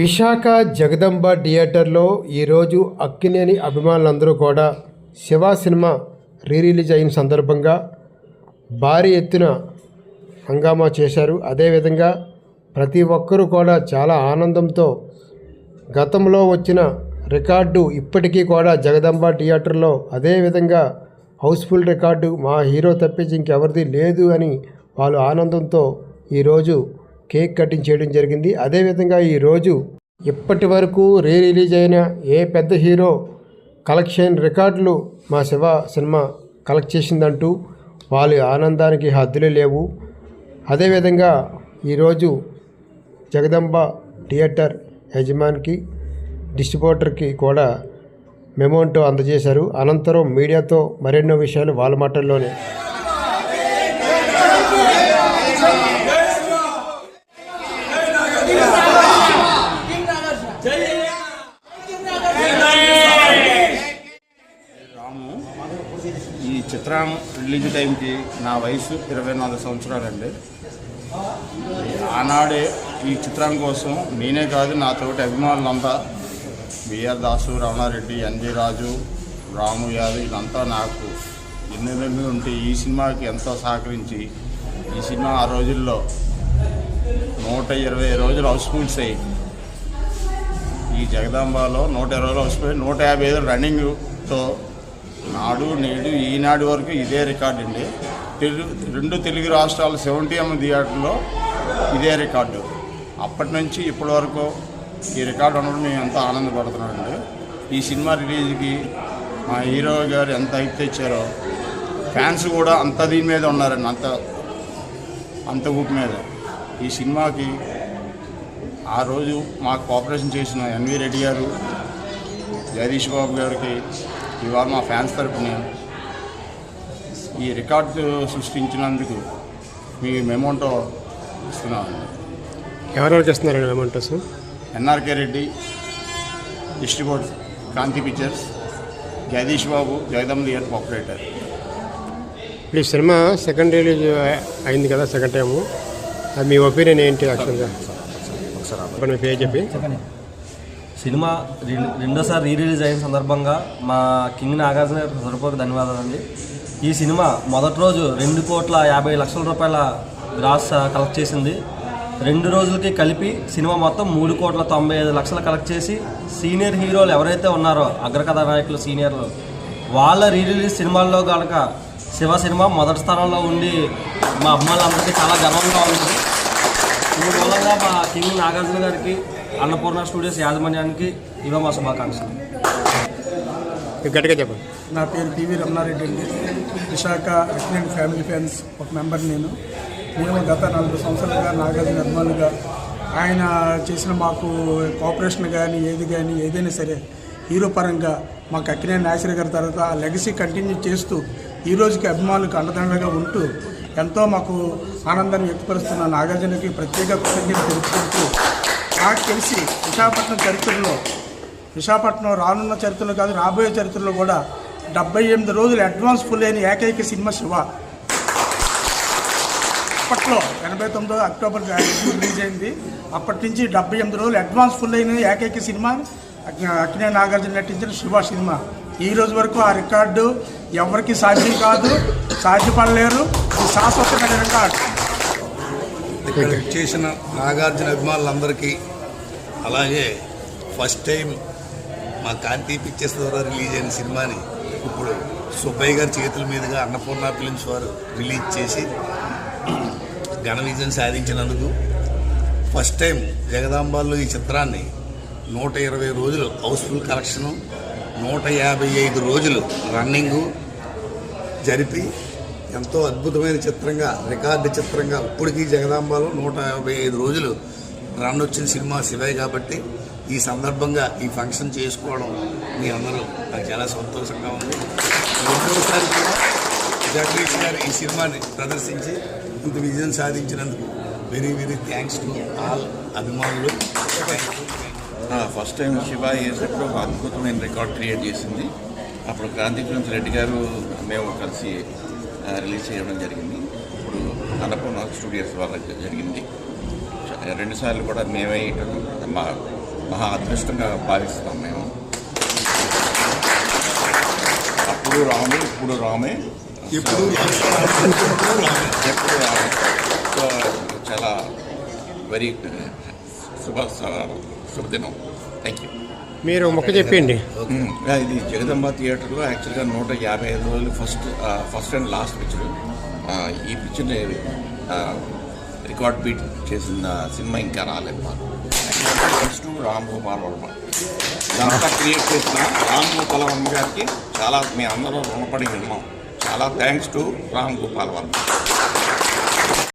విశాఖ జగదంబ థియేటర్లో ఈరోజు అక్కినేని అభిమానులందరూ కూడా శివ సినిమా రీ రిలీజ్ అయిన సందర్భంగా భారీ ఎత్తున హంగామా చేశారు. అదేవిధంగా ప్రతి ఒక్కరూ కూడా చాలా ఆనందంతో గతంలో వచ్చిన రికార్డు ఇప్పటికీ కూడా జగదంబ థియేటర్లో అదేవిధంగా హౌస్ఫుల్ రికార్డు మా హీరో తప్పించి ఇంకెవరిది లేదు అని వాళ్ళు ఆనందంతో ఈరోజు కేక్ కటింగ్ చేయడం జరిగింది. అదేవిధంగా ఈరోజు ఇప్పటి వరకు రీ రిలీజ్ అయిన ఏ పెద్ద హీరో కలెక్షన్ రికార్డులు మా శివ సినిమా కలెక్ట్ చేసిందంటూ వాళ్ళ ఆనందానికి హద్దులే లేవు. అదేవిధంగా ఈరోజు జగదంబ థియేటర్ యజమానికి డిస్ట్రిబ్యూటర్కి కూడా మెమోంటో అందజేశారు. అనంతరం మీడియాతో మరెన్నో విషయాలు వాళ్ళ మాటల్లోనే. రిలీజ్ టైంకి నా వయసు ఇరవై నాలుగు సంవత్సరాలండి. ఆనాడే ఈ చిత్రం కోసం నేనే కాదు నా తోటి అభిమానులంతా B R Dasu Ramana Reddy N G Raju Ramu Yadav వీళ్ళంతా నాకు ఎన్ని ఉంటే ఈ సినిమాకి ఎంతో సహకరించి ఈ సినిమా ఆ రోజుల్లో నూట ఇరవై రోజులు హౌస్ఫుల్స్ అయ్యి ఈ జగదాంబలో నూట ఇరవై రోజులు హౌస్ఫుల్ నూట యాభై ఐదు రన్నింగ్తో నాడు నేడు ఈనాడు వరకు ఇదే రికార్డు అండి. తెలుగు రెండు తెలుగు రాష్ట్రాల సెవెంటీ ఎం థియేటర్లో ఇదే రికార్డు. అప్పటి నుంచి ఇప్పటి వరకు ఈ రికార్డు ఉండడం మేము ఎంతో ఆనందపడుతున్నామండి ఈ సినిమా రిలీజ్కి మా హీరో గారు ఎంత హైప్ తెచ్చారో ఫ్యాన్స్ కూడా అంత దీని మీద ఉన్నారండి అంత అంత ఊపి మీద. ఈ సినిమాకి ఆ రోజు మాకు కోఆపరేషన్ చేసిన ఎన్వి రెడ్డి గారు జగదీష్ బాబు గారికి ఇవాళ మా ఫ్యాన్స్ తరపున ఈ రికార్డు సృష్టించినందుకు మీ మెమోంటో ఇస్తున్నామండి ఎవరెవరు చేస్తున్నారండి mementos? N R K Reddy distributor Kanthi pictures Jagadish Babu జగదమ్ లియర్ ఆపరేటర్ ఇప్పుడు ఈ సినిమా సెకండ్ రిలీజ్ అయింది కదా సెకండ్ టైము. అది మీ ఒపీనియన్ ఏంటి యాక్చువల్గా ఇప్పుడు మీ పేరు చెప్పి. సినిమా రెండోసారి రీ రిలీజ్ అయిన సందర్భంగా మా కింగ్ నాగార్జున గారికి హృదయపూర్వక ధన్యవాదాలండి ఈ సినిమా మొదటి రోజు రెండు కోట్ల యాభై లక్షల రూపాయల గ్రాస్ కలెక్ట్ చేసింది. రెండు రోజులకి కలిపి సినిమా మొత్తం మూడు కోట్ల తొంభై ఐదు లక్షలు కలెక్ట్ చేసి సీనియర్ హీరోలు ఎవరైతే ఉన్నారో అగ్రకథానాయకులు సీనియర్లు వాళ్ళ రీ రిలీజ్ సినిమాల్లో కనుక శివ సినిమా మొదటి స్థానంలో ఉండి మా అమ్మాయిలందరికీ చాలా గర్వంగా ఉంది. ఈ మూలంగా మా కింగ్ నాగార్జున గారికి అన్నపూర్ణ స్టూడియోస్ యాజమాన్యానికి ఇవే మా శుభాకాంక్షలు. గట్టిగా చెప్పండి. నా పేరు పివి రమణారెడ్డి అండి. విశాఖ అక్సిడెంట్ ఫ్యామిలీ ఫ్యాన్స్ ఒక మెంబర్ నేను. మేము గత నలభై సంవత్సరాలుగా నాగార్జున అభిమానులుగా ఆయన చేసిన మాకు కోఆపరేషన్ కానీ ఏది కానీ ఏదైనా సరే హీరో పరంగా మాకు అక్కినేని నాసిర్ గారి తర్వాత ఆ లెగసీ కంటిన్యూ చేస్తూ ఈ రోజుకి అభిమానులకు అండదండగా ఉంటూ ఎంతో మాకు ఆనందాన్ని వ్యక్తపరుస్తున్న నాగార్జునకి ప్రత్యేక కృతజ్ఞత తెలుపుకుంటూ నాకు తెలిసి విశాఖపట్నం చరిత్రలో విశాఖపట్నం రానున్న చరిత్రలో కాదు రాబోయే చరిత్రలో కూడా డెబ్బై ఎనిమిది రోజులు అడ్వాన్స్ ఫుల్ అయిన ఏకైక సినిమా శివ. అప్పట్లో ఎనభై తొమ్మిదో అక్టోబర్ రిలీజ్ అయింది. అప్పటి నుంచి డెబ్బై ఎనిమిది రోజులు అడ్వాన్స్ ఫుల్ అయిన ఏకైక సినిమా అక్నే నాగార్జున నటించిన శివ సినిమా. ఈ రోజు వరకు ఆ రికార్డు ఎవరికి సాధ్యం కాదు సాధ్యపడలేరు. శాశ్వతమైన రికార్డు ఇక్కడ చేసిన నాగార్జున అభిమానులందరికీ అలాగే ఫస్ట్ టైం మా కాంతి పిక్చర్స్ ద్వారా రిలీజ్ అయిన సినిమాని ఇప్పుడు సుబ్బయ్య గారి చేతుల మీదుగా అన్నపూర్ణ ఫిలిమ్స్ వారు రిలీజ్ చేసి ఘన విజయం సాధించినందుకు ఫస్ట్ టైం జగదాంబాల్లో ఈ చిత్రాన్ని నూట ఇరవై రోజులు హౌస్ఫుల్ కలెక్షను నూట యాభై ఐదు రోజులు రన్నింగు జరిపి ఎంతో అద్భుతమైన చిత్రంగా రికార్డు చిత్రంగా ఇప్పటికీ జగదాంబలో నూట యాభై ఐదు రోజులు రన్ వచ్చిన సినిమా శివయ్య కాబట్టి ఈ సందర్భంగా ఈ ఫంక్షన్ చేసుకోవడం మీ అందరూ నాకు చాలా సంతోషంగా ఉంది. రెండోసారి కూడా జగదీష్ గారు ఈ సినిమాని ప్రదర్శించి ఇంత విజయం సాధించినందుకు very very thanks to all అభిమానులు. ఫస్ట్ టైం శివ చేసినప్పుడు ఒక అద్భుతమైన రికార్డ్ క్రియేట్ చేసింది. అప్పుడు క్రాంతి రెడ్డి గారు మేము కలిసి రిలీజ్ చేయడం జరిగింది. ఇప్పుడు అన్నపూర్ణ స్టూడియోస్ వల్ల జరిగింది. రెండుసార్లు కూడా మేమే ఇటు మా మహా అదృష్టంగా భావిస్తాం మేము. అప్పుడు రామే ఇప్పుడు రామే. ఎప్పుడు ఎప్పుడు రామే. సో చాలా వెరీ శుభ శుభదినం. థ్యాంక్ యూ మీరు మొక్క చెప్పండి. ఇది జగదంబ థియేటర్లో యాక్చువల్గా నూట యాభై ఐదు రోజులు first first and last picture. ఈ పిక్చర్ని రికార్డ్ బీట్ చేసిన సినిమా ఇంకా రాలేదు మాకు. నెక్స్ట్ రామ్ గోపాల్ వర్మ. ఇదంతా క్రియేట్ చేసిన రామ్ గోపాల్ వర్మ గారికి చాలా మీ అందరూ రుణపడి ఉన్నాం చాలా థ్యాంక్స్ టు రామ్ గోపాల్ వర్మ.